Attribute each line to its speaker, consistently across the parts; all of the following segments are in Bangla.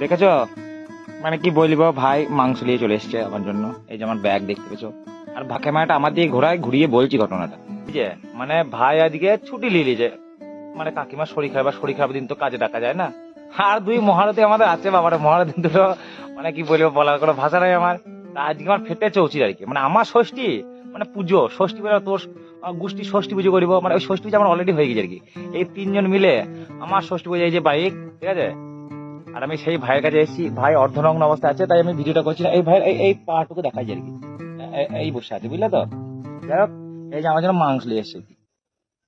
Speaker 1: দেখেছ? মানে কি বলব, ভাই মাংস নিয়ে চলে এসছে আমার জন্য। এই যে আমার ব্যাগ দেখতে পেছো আর ভাকে মায়াটা আমার দিয়ে ঘোরায় ঘুরিয়ে বলছি ঘটনাটা। আছে মানে ভাই আজকে ছুটি নিয়ে নিয়েছে। মানে কাকিমার শরীর খারাপ বা শরীর খারাপ দিন তো কাজে ডাকা যায় না। আর দুই মহারতী আমাদের আছে, বাবার মহারতী দুটো মানে কি বলব, বলার কোনো ভাষা নাই আমার। আজকে আমার ফেটে চৌচির আর কি। মানে আমার ষষ্ঠী মানে পুজো, ষষ্ঠী বেলা তোর গোষ্ঠী ষষ্ঠী পুজো করিব। মানে ওই ষষ্ঠী পুজো আমার অলরেডি হয়ে গেছে আর কি। এই তিনজন মিলে আমার ষষ্ঠী পুজো এই যে বাইক ঠিক আছে? আর আমি সেই ভাইয়ের কাছে এসেছি। ভাই অর্ধনগ্ন অবস্থা আছে তাই আমি ভিডিওটা করছি না। এই ভাই এই পাটুকু দেখাই যায় আর কি। এই বসে আছে বুঝলে তো? যাই হোক এই যে আমার জন্য মাংস নিয়ে এসেছি।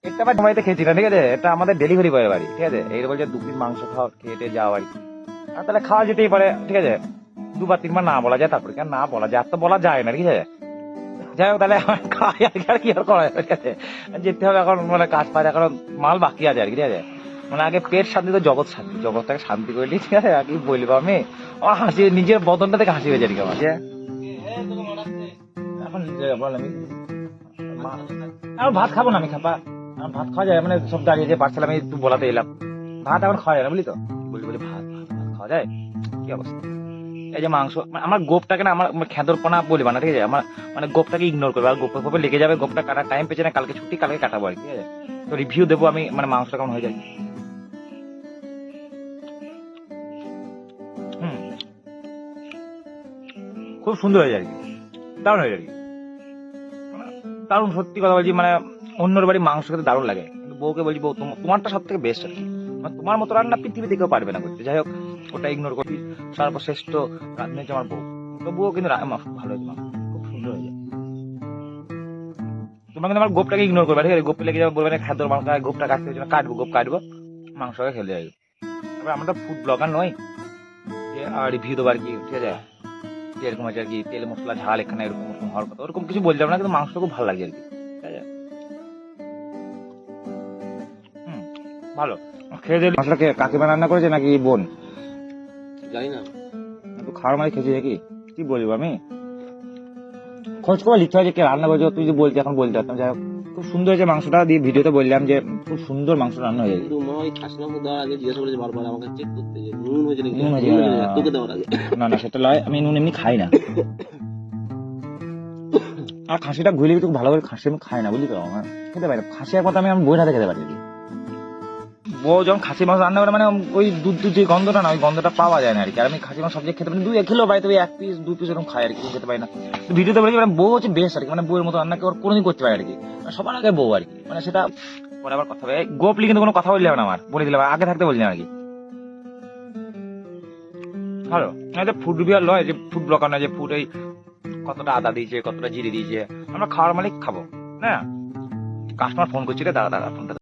Speaker 1: এটা আমার সময়তে খেয়েছি না ঠিক আছে? এটা আমাদের ডেলিভারি বয়ের বাড়ি ঠিক আছে? এই বলছে দু পিস মাংস খাওয়া খেয়ে যাওয়া আর কি। আর তাহলে খাওয়া যেতেই পারে ঠিক আছে? দুবার তিনবার না বলা যায় তারপরে কেন না বলা যায়? আর তো বলা যায় না ঠিক আছে? যাই হোক তাহলে আমার খাওয়া আর কি আর কি আর করা যাবে, ঠিক আছে? যেতে হবে এখন মানে কাজ পাজ এখন মাল বাকি আছে আর কি ঠিক আছে? মানে আগে পেট শান্তি তো জগৎ শান্তি জগৎটাকে শান্তি করে নিই ঠিক আছে কি বলব আমি আমার হাসি নিজের বদনটা থেকে হাসি আর কি আমার? আমি। আমার ভাত খাব না আমি খাপা আমার ভাত খাওয়া যায় মানে সব দাঁড়িয়ে যে পারছিলাম আমি একটু বলাতে এলাম। ভাত এখন খাওয়া যায় না বুঝলি তো? বলি বলি ভাত ভাত খাওয়া যায়? কি অবস্থা? এই যে মাংস মানে আমার গোপটাকে না আমার আমার খেদরপনা বলবা না ঠিক আছে? আমার মানে গোপটাকে ইগনোর করবে আর গোপের গোপে লেগে যাবে গোপটা কাটার টাইম পেয়েছে না কালকে ছুটি কালকে কাটাবো আর কি, ঠিক আছে? তো রিভিউ দেবো আমি মানে মাংসটা কেমন হয়ে যায়। খুব সুন্দর হয়ে যায়। আর দারুণ হয়ে যায়। আর দারুণ, সত্যি কথা বলছি মানে অন্যর বাড়ি মাংস খেতে দারুণ লাগে। বউকে বলছি, বউ তোমার- তোমারটা সব থেকে বেস্ট আর কি। মানে তোমার মতো রান্না পৃথিবীতে কেউ পারবে না করতে। যাই হোক, ওটা ইগনোর করবি সর্বশ্রেষ্ঠ রাঁধুনি হচ্ছে আমার বউ। তো বউ কিন্তু ভালো হয়েছে খুব সুন্দর হয়ে যায়। তোমরা কিন্তু আমার গোপটাকে ইগনোর করবে, ঠিক আছে? গোপ লেগে যাবে, বলবে না খাদ্য মাংস গোপটা কাটতে হচ্ছে কাটবো, গোপ কাটবো। মাংসকে খেলে যাবে আমরা তো ফুড ব্লগার নই। যে রিভিউ দেবো আর কি, ঠিক আছে? যে এরকম আছে আর কি তেল মশলা ঝাল এখানে এরকম এরকম হওয়ার কথা। ওরকম কিছু বলতে না কিন্তু মাংসটা খুব ভালো লাগছে আর কি। ঠিক আছে? হুম, ভালো। খেয়ে দিলি মশলা কে কাকিমা রান্না করেছে নাকি বোন?
Speaker 2: জানি না।
Speaker 1: একটু খাওয়ার মাঝে খেয়েছি নাকি? কি বলব আমি? খোঁজ করে লিখতে হয় যে কে রান্না করেছে তুই যে বলছি এখন বলতে পারতাম যাই হোক। খুব সুন্দর হয়েছে মাংসটা দিয়ে ভিডিওতে বললাম যে খুব সুন্দর মাংস রান্না হয়ে গেছে
Speaker 2: ওই খাসি মাংস দেওয়ার আগে জিজ্ঞাসা করেছে বারবার আমাকে চেক করতে যে নুন হয়েছে নাকি
Speaker 1: নুন হয়েছে না।
Speaker 2: না, তোকে দেওয়ার আগে
Speaker 1: না না সেটা লয় আমি নুন এমনি খাই না আর খাসিটা ঘুরে একটু ভালো করে খাসি আমি খাই না বুঝলি তো আমার খেতে পারি। খাসি একমাত্র আমি আমার বইয়ের হাতে খেতে পারি আর কি। বউ যখন খাসি মাংস রান্না করে মানে ওই দুধ দুধ যে গন্ধটা না ওই গন্ধটা পাওয়া যায় না আর কি আর আমি খাসি মাংস সবচেয়ে খেতে পারি। দুই এক কিলো পাই তবে এক পিস দু পিস এরকম খাই আর কি খেতে পারি না ভিডিওতে বলেছি মানে বউ হচ্ছে বেস্ট আর কি মানে বউয়ের মতো রান্না কেউ কোনোদিন করতে পারে আর কি সবার আগে বউ আর কি। মানে সেটা পরে আবার কথা হবে। গোপলি কিন্তু কোনো কথা বললে হবে না আমার। বলে দিলাম, আগে থাকতে বলছিলাম আর কি। ভালো। না ফুড বিয়ার লয়, যে ফুড ব্লকার না যে ফুড এই কতটা আদা দিয়েছে, কতটা জিরে দিয়েছে, আমরা খাওয়ার মালিক খাব। হ্যাঁ কাস্টমার ফোন করছি রে দাদা দাদা ফোনটা